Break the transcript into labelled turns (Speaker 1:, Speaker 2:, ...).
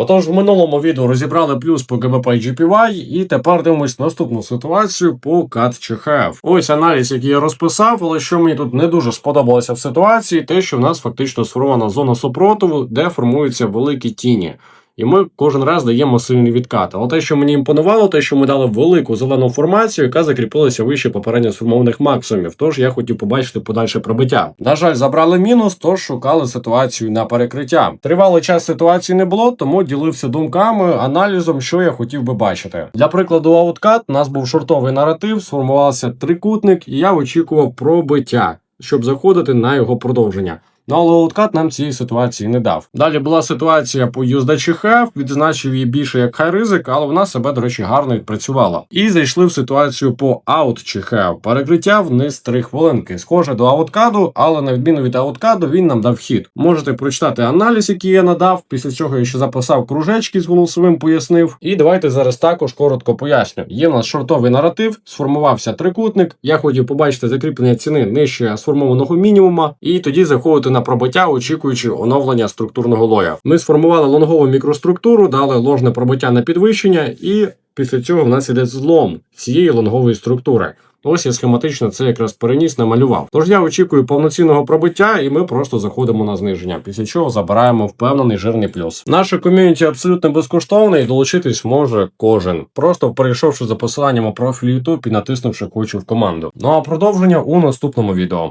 Speaker 1: Отож, в минулому відео розібрали плюс по ГБП GPY, і тепер дивимось наступну ситуацію по CAT CHF. Ось аналіз, який я розписав, але що мені тут не дуже сподобалося в ситуації, те, що в нас фактично сформована зона супротиву, де формуються великі тіні. І ми кожен раз даємо сильний відкат. Але те, що мені імпонувало, те, що ми дали велику зелену формацію, яка закріпилася вище попередньо сформованих максимумів. Тож я хотів побачити подальше пробиття. На жаль, забрали мінус, тож шукали ситуацію на перекриття. Тривалий час ситуації не було, тому ділився думками, аналізом, що я хотів би бачити. Для прикладу, ауткат у нас був шортовий наратив, сформувався трикутник, і я очікував пробиття, щоб заходити на його продовження. Ну, але ауткат нам цієї ситуації не дав. Далі була ситуація по USDCHF, HEF, відзначив її більше як хай ризик, але вона себе, до речі, гарно відпрацювала. І зайшли в ситуацію по HEF. Перекриття вниз 3 хвилинки. Схоже до ауткаду, але на відміну від ауткаду він нам дав хід. Можете прочитати аналіз, який я надав. Після цього я ще записав кружечки з голосовим, пояснив. І давайте зараз також коротко поясню. Є в нас шортовий наратив, сформувався трикутник. Я хотів побачити закріплення ціни нижче сформованого мінімума, і тоді заходити на пробиття, очікуючи оновлення структурного лоя. Ми сформували лонгову мікроструктуру, дали ложне пробиття на підвищення, і після цього в нас іде злом цієї лонгової структури. Ось я схематично це якраз переніс, намалював. Тож я очікую повноцінного пробиття, і ми просто заходимо на зниження. Після чого забираємо впевнений жирний плюс. Наше ком'юніті абсолютно безкоштовне і долучитись може кожен, просто перейшовши за посиланням у профіль YouTube і натиснувши хочу в команду. Ну а продовження у наступному відео.